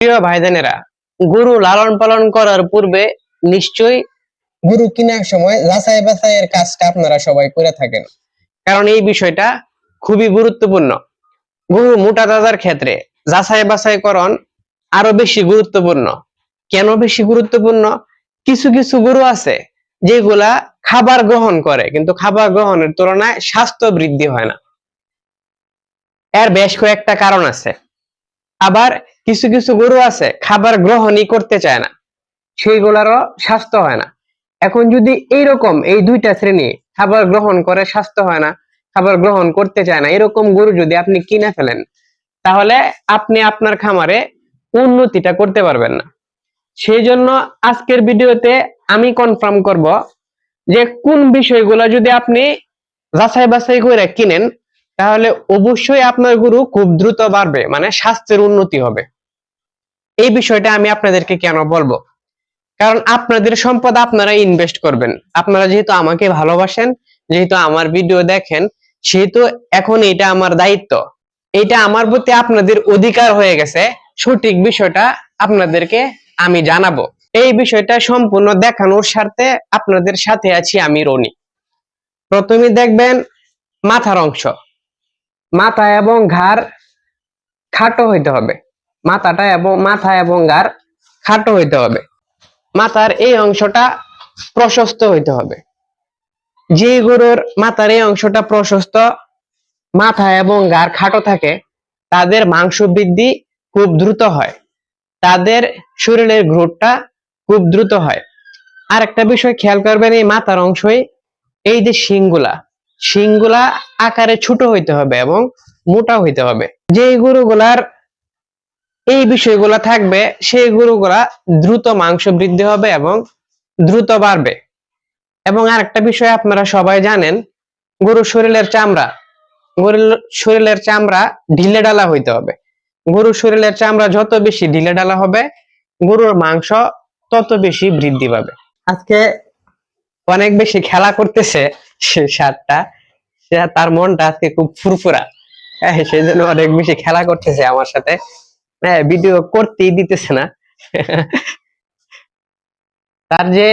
প্রিয় ভাইজানেরা, গরু লালন পালন করার পূর্বে নিশ্চয়ই গরু কেনার সময় যাচাই বাছাইয়ের কাজটা আপনারা সবাই করে থাকেন। কারণ এই বিষয়টা খুবই গুরুত্বপূর্ণ। গরু মোটা তাজার ক্ষেত্রে যাচাই বাছাইকরণ আরও বেশি গুরুত্বপূর্ণ। কেন বেশি গুরুত্বপূর্ণ? কিছু কিছু গরু আছে যেগুলা খাবার গ্রহণ করে, কিন্তু খাবার গ্রহণের তুলনায় স্বাস্থ্য বৃদ্ধি হয় না। এর বেশ কয়েকটা কারণ আছে। আবার কিছু কিছু গরু আছে, খাবার গ্রহণই করতে চায় না। সেইগুলারও স্বাস্থ্য হয় না। এখন যদি এইরকম এই দুইটা শ্রেণি খাবার গ্রহণ করে, স্বাস্থ্য হয় না, খাবার গ্রহণ করতে চায় না, এরকম গরু যদি আপনি কিনে ফেলেন, তাহলে আপনি আপনার খামারে উন্নতিটা করতে পারবেন না। সেই জন্য আজকের ভিডিওতে আমি কনফার্ম করব যে কোন বিষয়গুলো যদি আপনি যাচাই বাছাই করে কিনেন তাহলে অবশ্যই আপনার গুরু খুব দ্রুত বাড়বে মানে স্বাস্থ্যের উন্নতি হবে। এই বিষয়টা আমি আপনাদেরকে কেন বলব? কারণ আপনাদের সম্পদ আপনারা ইনভেস্ট করবেন। আপনারা যেহেতু আমাকে ভালোবাসেন, যেহেতু আমার ভিডিও দেখেন, সেহেতু এখন এটা আমার দায়িত্ব। এটা আমার প্রতি আপনাদের অধিকার হয়ে গেছে। সঠিক বিষয়টা আপনাদেরকে আমি জানাব। এই বিষয়টা সম্পূর্ণ দেখানোর স্বার্থে আপনাদের সাথে আছি আমি রনি। প্রথমে দেখবেন মাথার অংশ। মাথা এবং ঘাড় খাটো হইতে হবে। মাথাটা এবং মাথা এবং ঘাড় খাটো হইতে হবে। মাথার এই অংশটা প্রশস্ত হইতে হবে। যে গরুর মাথার এই অংশটা প্রশস্ত, মাথা এবং ঘাড় খাটো থাকে, তাদের মাংস বৃদ্ধি খুব দ্রুত হয়। তাদের শরীরের গ্রোথটা খুব দ্রুত হয়। আর একটা বিষয় খেয়াল করবেন, এই মাথার অংশই এই যে শিংগুলা শিংগুলা আকারে ছোট হইতে হবে এবং মোটা হইতে হবে। যে গরুগুলার এই বিষয়গুলা থাকবে, সেই গরুগুলা দ্রুত মাংস বৃদ্ধি হবে এবং দ্রুত বাড়বে। এবং আরেকটা বিষয় আপনারা সবাই জানেন, গরুর শরীরের চামড়া। গরুর শরীরের চামড়া ঢিলে ডালা হইতে হবে। গরুর শরীরের চামড়া যত বেশি ঢিলে ডালা হবে, গরুর মাংস তত বেশি বৃদ্ধি পাবে। আজকে অনেক বেশি খেলা করতেছে সারটা তার মনটা আজকে খুব ফুরফুরা। হ্যাঁ সেই জন্য অনেক বেশি খেলা করতেছে আমার সাথে। হ্যাঁ ভিডিও করতেই দিতেছে না। তার যে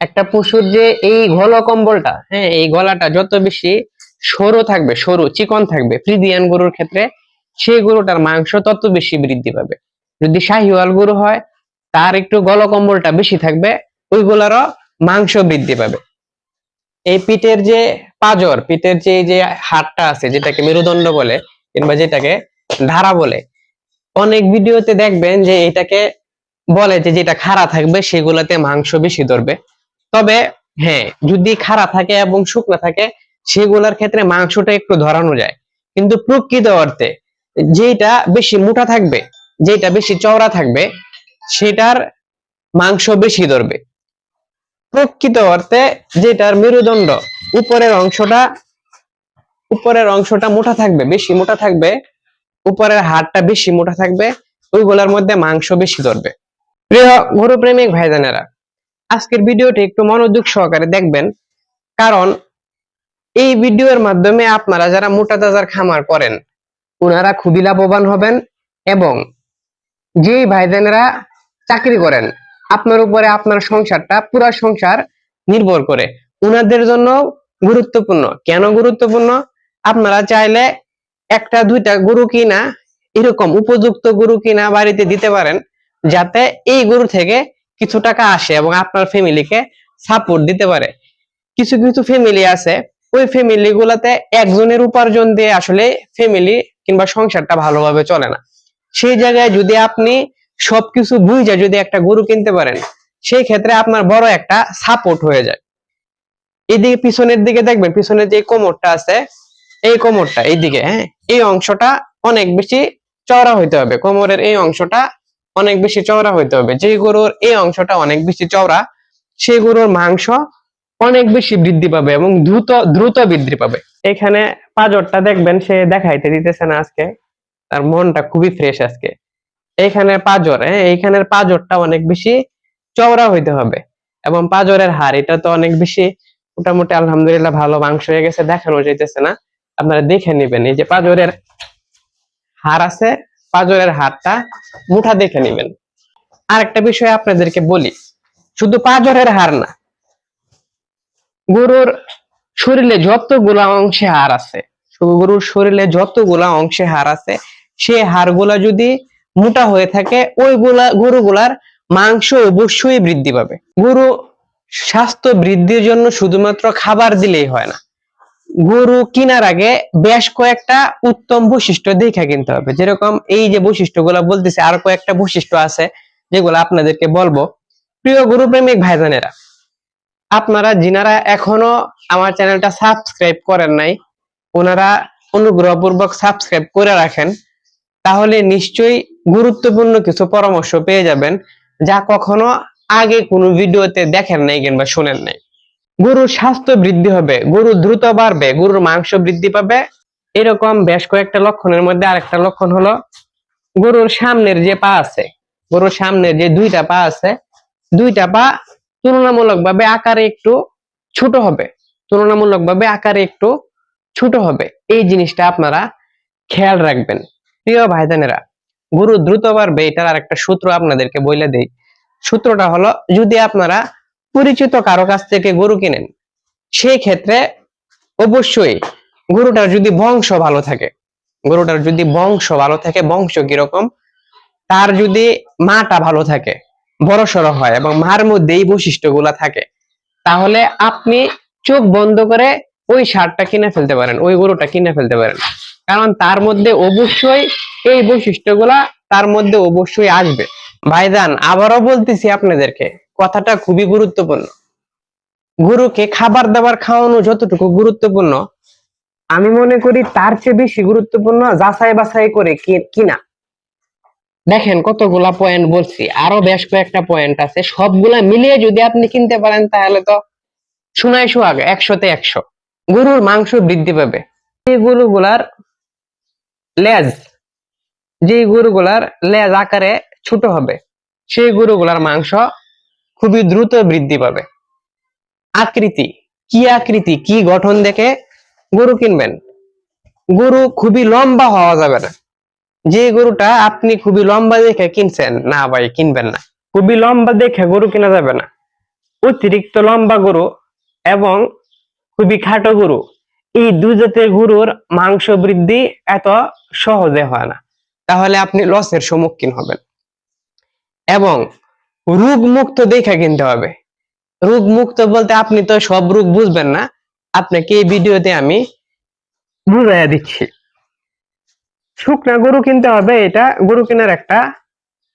একটা পশুর যে এই গলা কম্বলটা হ্যাঁ এই গলাটা যত বেশি সরু থাকবে, সরু, চিকন থাকবে, ফ্রিজিয়ান গরুর ক্ষেত্রে সেই গরুটার মাংস তত বেশি বৃদ্ধি পাবে। যদি শাহিওয়াল গরু হয়, তার একটু গলকম্বলটা বেশি থাকবে, ওইগুলারও মাংস বৃদ্ধি পাবে। এই পিঠের যে পাজর, পিঠের যে যে হাড়টা আছে, যেটাকে মেরুদণ্ড বলে, কিংবা যেটাকে ধারা বলে, অনেক ভিডিওতে দেখবেন যে এটাকে বলে যে যেটা খাড়া থাকবে, সেগুলাতে মাংস বেশি ধরবে। তবে হ্যাঁ যদি খাড়া থাকে এবং শুকনো থাকে, সেগুলোর ক্ষেত্রে মাংসটা একটু ধরানো যায়। কিন্তু প্রকৃত অর্থে যেটা বেশি মোটা থাকবে যেটা বেশি চওড়া থাকবে, সেটার মাংস বেশি ধরবে। প্রকৃত অর্থে যেটার মেরুদণ্ড, উপরের অংশটা উপরের অংশটা মোটা থাকবে, বেশি মোটা থাকবে, উপরের হাড়টা বেশি মোটা থাকবে, ওইগুলোর মধ্যে মাংস বেশি ধরবে। প্রিয় গরু প্রেমিক ভাইজানেরা, আজকের ভিডিওটি একটু মনোযোগ সহকারে দেখবেন, কারণ এই ভিডিওর মাধ্যমে আপনারা যারা মোটা তাজার খামার করেন ওনারা খুবই লাভবান হবেন এবং যেই ভাইজানেরা চাকরি করেন আপনার উপরে আপনার সংসারটা, পুরো সংসার নির্ভর করে। উনাদের জন্য গুরুত্বপূর্ণ। কেন গুরুত্বপূর্ণ? আপনারা চাইলে একটা, দুইটা গরু কিনা, এরকম উপযুক্ত গরু কিনা বাড়িতে দিতে পারেন, যাতে এই গরু থেকে কিছু টাকা আসে এবং আপনার ফ্যামিলিকে সাপোর্ট দিতে পারে। কিছু কিছু ফ্যামিলি আছে, ওই ফ্যামিলি গুলাতে একজনের উপার্জন দিয়ে আসলে ফ্যামিলি কিংবা সংসারটা ভালোভাবে চলে না। সেই জায়গায় যদি আপনি সবকিছু বুঝে যদি একটা গরু কিনতে পারেন, সেই ক্ষেত্রে আপনার বড় একটা সাপোর্ট হয়ে যায়। এদিকে পিছনের দিকে দেখবেন, পিছনের যে কোমরটা আছে, এই কোমরটা এইদিকে হ্যাঁ? এই অংশটা অনেক বেশি চওড়া হইতে হবে। কোমরের এই অংশটা অনেক বেশি চওড়া হইতে হবে। যে গরুর এই অংশটা অনেক বেশি চওড়া সেই গরুর মাংস অনেক বেশি বৃদ্ধি পাবে এবং দ্রুত দ্রুত বৃদ্ধি পাবে। এখানে পাজরটা দেখবেন, সে দেখাইতে দিতেছে না আজকে। তার মনটা খুবই ফ্রেশ আজকে। এইখানের পাজর হ্যাঁ এইখানের পাজরটা অনেক বেশি চওড়া হইতে হবে। এবং পাজরের হাড়, এটা তো অনেক বেশি মোটামুটি আলহামদুলিল্লাহ ভালো মাংস হয়ে গেছে, দেখানো যাইতেছে না। আপনারা দেখে নেবেন, এই যে পাজরের হাড় আছে, পাজরের হাড়টা মুঠা দেখে নেবেন। আরেকটা বিষয় আপনাদেরকে বলি, শুধু পাজরের হার না, গরুর শরীরে যতগুলা অংশে হার আছে গরুর শরীরে যতগুলা অংশে হার আছে সেই হাড়গুলা যদি মোটা হয়ে থাকে, ওইগুলা গরুগুলার মাংস অবশ্যই বৃদ্ধি পাবে। গরু স্বাস্থ্য বৃদ্ধির জন্য শুধুমাত্র খাবার দিলেই হয় না। গরু কেনার আগে বেশ কয়েকটা উত্তম বৈশিষ্ট্য দেখে কিনতে হবে। যেরকম এই যে বৈশিষ্ট্যগুলো বলতেছে, আর কয়েকটা বৈশিষ্ট্য আছে যেগুলো আপনাদেরকে বলব। প্রিয় গরু প্রেমিক ভাইজানেরা, আপনারা যিনারা এখনও আমার চ্যানেলটা সাবস্ক্রাইব করেন নাই, ওনারা অনুগ্রহপূর্বক সাবস্ক্রাইব করে রাখেন, তাহলে নিশ্চয়ই গুরুত্বপূর্ণ কিছু পরামর্শ পেয়ে যাবেন যা কখনো আগে কোনো ভিডিওতে দেখেন নাই কিংবা শুনেন নাই। গরুর স্বাস্থ্য বৃদ্ধি হবে, গরু দ্রুত বাড়বে, গরুর মাংস বৃদ্ধি পাবে। এরকম বেশ কয়েকটা লক্ষণের মধ্যে আরেকটা লক্ষণ হলো গরুর সামনের যে পা আছে, গরুর সামনের যে দুইটা পা আছে, দুইটা পা তুলনামূলকভাবে আকারে একটু ছোট হবে, তুলনামূলকভাবে আকারে একটু ছোট হবে। এই জিনিসটা আপনারা খেয়াল রাখবেন। প্রিয় ভাইজানেরা গরু দ্রুত বাড়বে এটার আরেকটা সূত্র আপনাদেরকে বলে দেই। সূত্রটা হলো, যদি আপনারা পরিচিত কারও কাছ থেকে গরু কিনেন সেই ক্ষেত্রে অবশ্যই গরুটার যদি বংশ ভালো থাকে, গরুটার যদি বংশ ভালো থাকে, বংশ কীরকম, তার যদি মাটা ভালো থাকে বড় সড়ো হয় এবং মার মধ্যে এই বৈশিষ্ট্যগুলা থাকে, তাহলে আপনি চোখ বন্ধ করে ওই সারটা কিনে ফেলতে পারেন, ওই গরুটা কিনে ফেলতে পারেন। কারণ তার মধ্যে অবশ্যই এই বৈশিষ্ট্যগুলা তার মধ্যে অবশ্যই আসবে। ভাইজান, আবারও বলতেছি আপনাদেরকে, কথাটা খুবই গুরুত্বপূর্ণ। গরুকে খাবার দাবার খাওয়ানো যতটুকু গুরুত্বপূর্ণ, আমি মনে করি তার চেয়ে বেশি গুরুত্বপূর্ণ যাচাই বাছাই করে কিনা। দেখেন কতগুলা পয়েন্ট বলছি, আরও বেশ কয়েকটা পয়েন্ট আছে, সবগুলা মিলিয়ে যদি আপনি কিনতে পারেন, তাহলে তো শোনাই সোহাগ, একশোতে একশো। গরুর মাংস বৃদ্ধি পাবে। এই গরুগুলার লেজ যে গরুগুলার লেজ আকারে ছোট হবে, সেই গরুগুলার মাংস খুবই দ্রুত বৃদ্ধি পাবে। আকৃতি, কি আকৃতি, কি গঠন দেখে গরু কিনবেন? গরু খুবই লম্বা হওয়া যাবে না। যে গরুটা আপনি খুবই লম্বা দেখে কিনছেন, না ভাই, কিনবেন না। খুবই লম্বা দেখে গরু কেনা যাবে না। অতিরিক্ত লম্বা গরু এবং খুবই খাটো গরু এই দুই জাতের গরুর মাংস বৃদ্ধি এত সহজে হয় না। তাহলে আপনি লসের সম্মুখীন হবেন। এবং রোগ মুক্ত দেখে কিনতে হবে। রোগ মুক্ত বলতে আপনি তো সব রোগ বুঝবেন না। আপনাকে এই ভিডিওতে আমি বুঝাইয়া দিচ্ছি। শুকনা গরু কিনতে হবে, এটা গরু কেনার একটা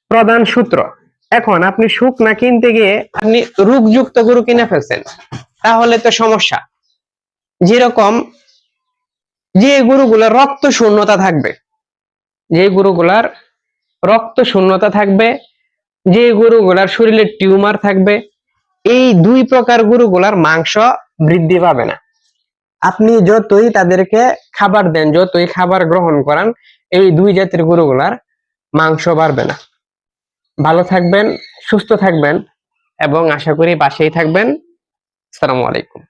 প্রধান সূত্র। এখন আপনি শুকনা কিনতে গিয়ে আপনি রোগযুক্ত গরু কিনে ফেলছেন। তাহলে তো সমস্যা। যেরকম যে গরুগুলোর রক্ত শূন্যতা থাকবে, যে গরুগুলার রক্ত শূন্যতা থাকবে, যে গরুগুলার শরীরে টিউমার থাকবে, এই দুই প্রকার গরুগুলার মাংস বৃদ্ধি পাবে না। আপনি যতই তাদেরকে খাবার দেন, যতই খাবার গ্রহণ করান, এই দুই জাতের গরুগুলার মাংস বাড়বে না। ভালো থাকবেন, সুস্থ থাকবেন, এবং আশা করি পাশেই থাকবেন। আসসালামু আলাইকুম।